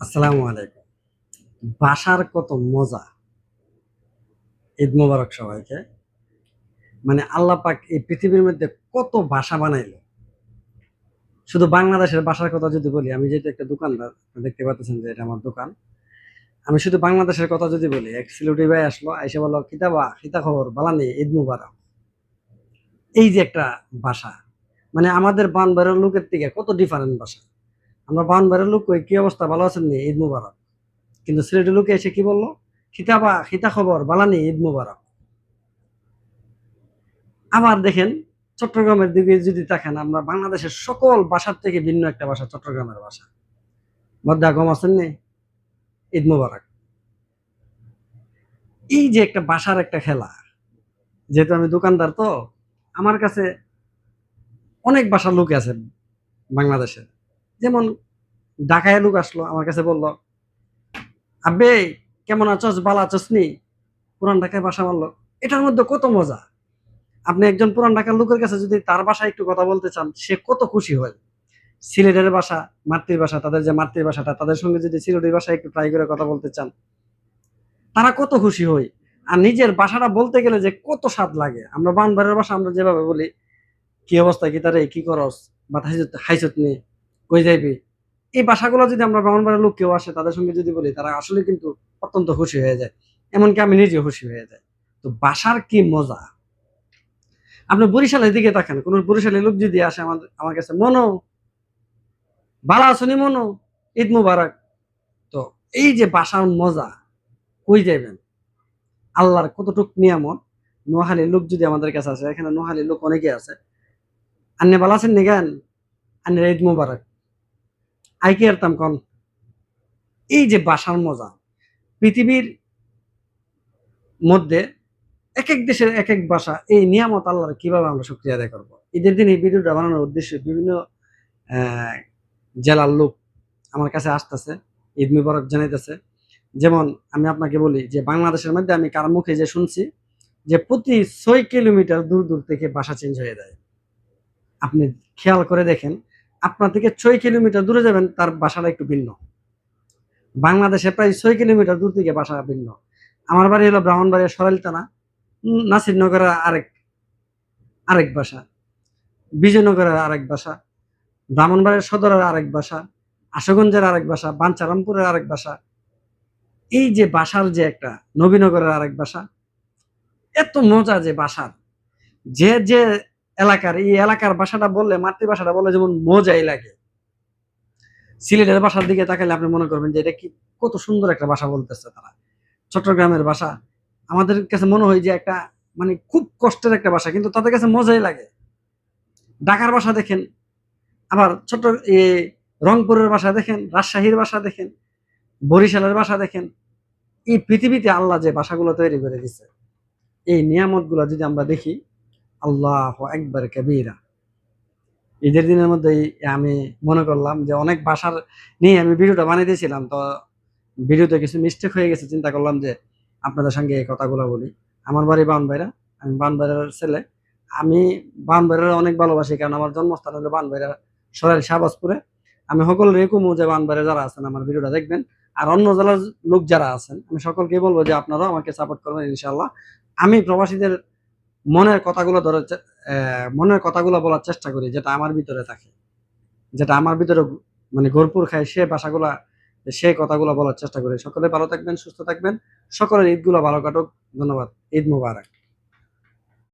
আসসালামু আলাইকুম। বাসার কত মজা। ঈদ মোবারক সবাইকে। মানে আল্লাহ পাক এই পৃথিবীর মধ্যে কত ভাষা বানাইলো। শুধু বাংলাদেশের ভাষার কথা যদি বলি, আমি যেহেতু একটা দোকানদার দেখতে পাচ্ছেন যে এটা আমার দোকান। আমি শুধু বাংলাদেশের কথা যদি বলি, এক সিলেটি ভাই আসলো এসে বলল কিতাবা কিতা খবর? বালানি ঈদ মুবারক। এই যে একটা ভাষা মানে আমাদের বানবারের লোকের থেকে কত ডিফারেন্ট ভাষা আমরা বানবারের লোক কই, কি অবস্থা? ভালো আছেন নি? ঈদ মুবারক। কিন্তু সিলেটের লোকে এসে কি বলল? খিতাবা খিতা খবর বালানি, ঈদ মুবারক। আবার দেখেন, চট্টগ্রামের দিকে যদি দেখেন, আমরা বাংলাদেশের সকল ভাষার থেকে ভিন্ন একটা ভাষা, চট্টগ্রামের ভাষা। মধ্যা গম আছেন নি? ঈদ মুবারক। এই যে একটা বাসার একটা খেলা, যেহেতু আমি দোকানদার তো, আমার কাছে অনেক বাসার লোক আছে বাংলাদেশের। যেমন ঢাকায় লোক আসলো, আমার কাছে বলল আবে কেমন আছস? বালা আছস নি? পুরান ঢাকায় ভাষা বলল এটার মধ্যে কত মজা। আপনি একজন পুরান ঢাকার লোকের কাছে যদি তার ভাষায় একটু কথা বলতে চান, সে কত খুশি হয়। সিলেটের ভাষা মাতৃভাষা তাদের যে মাতৃভাষাটা তাদের সঙ্গে যদি সিলেটের ভাষায় একটু ট্রাই করে কথা বলতে চান, তারা কত খুশি হয়। আর নিজের ভাষাটা বলতে গেলে যে কত স্বাদ লাগে। আমরা বানবারের ভাষা আমরা যেভাবে বলি, কি অবস্থা? কি তারে? কি করস? বা হাইসত হাইসত নি কই যাইবি? এই ভাষাগুলো যদি আমরা ব্রাহ্মণবাড়ির লোক কেউ আসে, তাদের সঙ্গে যদি বলি, তারা আসলে কিন্তু অত্যন্ত খুশি হয়ে যায়। এমনকি আমি নিজে খুশি হয়ে যাই। তো বাসার কি মজা? আপনি বরিশালের দিকে তাকান। কোন বরিশালের লোক যদি আসে আমাদের, আমার কাছে, মনো, ভালো আসনি মনো? ঈদ মুবারক। তো এই যে ভাষার মজা, কই যাইবেন? আল্লাহর কতটুক নিয়ামত নোহালির লোক যদি আমাদের কাছে আসে, এখানে নোহালির লোক অনেকে আছে। আন্নে ভালো আছেন নিগান আন্নের ঈদ মুবারক। আই কি আরতাম কন। এই যে বাসার মজা, পৃথিবীর মধ্যে এক এক দেশের এক এক ভাষা এই নিয়ামত আল্লাহর কীভাবে আমরা শুক্রিয়া আদায় করব? ঈদের দিন এই ভিডিওটা বানানোর উদ্দেশ্যে বিভিন্ন জেলার লোক আমার কাছে আসতেছে, ঈদ মুবারক জানাইতেছে। যেমন আমি আপনাকে বলি যে বাংলাদেশের মধ্যে আমি কার মুখে যে শুনছি যে প্রতি ছয় কিলোমিটার দূর দূর থেকে বাসা চেঞ্জ হয়ে যায়। আপনি খেয়াল করে দেখেন আপনার থেকে ছয় কিলোমিটার দূরে যাবেন, তার বাসাটা একটু ভিন্ন। বাংলাদেশে প্রায় ছয় কিলোমিটার দূর থেকে বাসা ভিন্ন। আমার বাড়ি হলো ব্রাহ্মণবাড়িয়া সরাইলতানা নাসিরনগরের আরেক আরেক বাসা, বিজয়নগরের আরেক বাসা ব্রাহ্মণবাড়ির সদরের আরেক বাসা, আশুগঞ্জের আরেক বাসা, বাঞ্চারামপুরের আরেক বাসা। এই যে বাসার যে একটা, নবীনগরের আরেক বাসা, এত মজা যে বাসার। যে যে এলাকার, এই এলাকার ভাষাটা বললে, মাতৃভাষাটা বললে যেমন মজাই লাগে। সিলেটের ভাষার দিকে তাকালে আপনি মনে করবেন যে এটা কি, কত সুন্দর একটা ভাষা বলতেছে তারা। চট্টগ্রামের ভাষা, আমাদের কাছে মনে হয় যে একটা মানে খুব কষ্টের একটা ভাষা, কিন্তু তাদের কাছে মজাই লাগে। ঢাকার ভাষা দেখেন, আবার ছোট্ট, এ, রংপুরের ভাষা দেখেন, রাজশাহীর ভাষা দেখেন, বরিশালের ভাষা দেখেন, এই পৃথিবীতে আল্লাহ যে ভাষাগুলো তৈরি করে দিছে, এই নিয়ামতগুলো যদি আমরা দেখি আল্লাহ একবার কবিরা। ঈদের দিনের মধ্যেই আমি মনে করলাম যে অনেক ভাষার নিয়ে আমি ভিডিওটা বানিয়ে দিয়েছিলাম তো ভিডিওতে কিছু মিস্টেক হয়ে গেছে, চিন্তা করলাম যে আপনাদের সঙ্গে এই কথাগুলো বলি। আমার বাড়ি বানবাইরা আমি বান বানবাইরার ছেলে। আমি বানবাইরার অনেক ভালোবাসি, কারণ আমার জন্মস্থান হলো বানবাইরা সরাইল শাহবাজপুরে। আমি সকল রেকুমু যে বানবাইরে যারা আছেন আমার ভিডিওটা দেখবেন, আর অন্য জেলার লোক যারা আছেন, আমি সকলকে বলব যে আপনারাও আমাকে সাপোর্ট করবেন ইনশাল্লাহ আমি প্রবাসীদের মনের কথাগুলো ধরার মনের কথাগুলো বলার চেষ্টা করি, যেটা আমার ভিতরে থাকে। যেটা আমার ভিতরে মানে গরপুর খায়, সে ভাষাগুলা সেই কথাগুলো বলার চেষ্টা করি। সকলে ভালো থাকবেন, সুস্থ থাকবেন। সকলের ঈদগুলো ভালো কাটুক। ধন্যবাদ। ঈদ মুবারক।